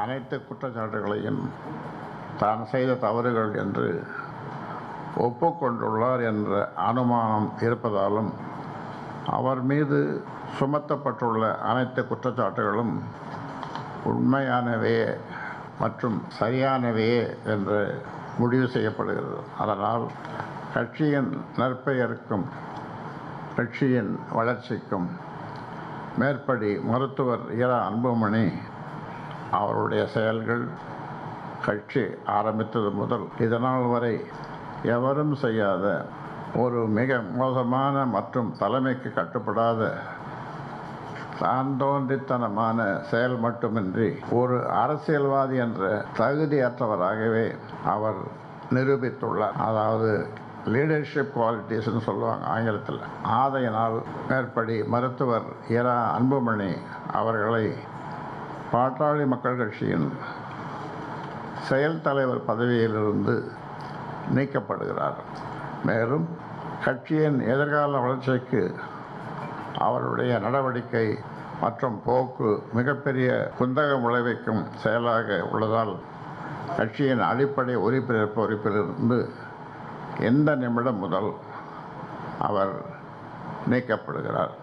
அனைத்து குற்றச்சாட்டுகளையும் தான் செய்த தவறுகள் என்று ஒப்புக்கொண்டுள்ளார் என்ற அனுமானம் இருப்பதாலும் அவர் மீது சுமத்தப்பட்டுள்ள அனைத்து குற்றச்சாட்டுகளும் உண்மையானவே மற்றும் சரியானவே என்று முடிவு செய்யப்படுகிறது. அதனால் கட்சியின் நற்பெயருக்கும் கட்சியின் வளர்ச்சிக்கும் மேற்படி மருத்துவர் இரா அன்புமணி அவருடைய செயல்கள் கட்சி ஆரம்பித்தது முதல். இதனால் வரை எவரும் செய்யாத ஒரு மிக மோசமான மற்றும் தலைமைக்கு கட்டுப்படாத தான் தோன்றித்தனமான செயல் மட்டுமின்றி ஒரு அரசியல்வாதி என்ற தகுதியற்றவராகவே அவர் நிரூபித்துள்ளார். அதாவது லீடர்ஷிப் குவாலிட்டிஸ்னு சொல்லுவாங்க ஆங்கிலத்தில். ஆதையினால் மேற்படி மருத்துவர் இரா அன்புமணி அவர்களை பாட்டாளி மக்கள் கட்சியின் செயல் தலைவர் பதவியிலிருந்து நீக்கப்படுகிறார். மேலும் கட்சியின் எதிர்கால வளர்ச்சிக்கு அவருடைய நடவடிக்கை மற்றும் போக்கு மிகப்பெரிய குந்தகம் விளைவிக்கும் செயலாக உள்ளதால் கட்சியின் அடிப்படை உறுப்பினர் பொறுப்பிலிருந்து எந்த நிமிடம் முதல் அவர் நீக்கப்படுகிறார்.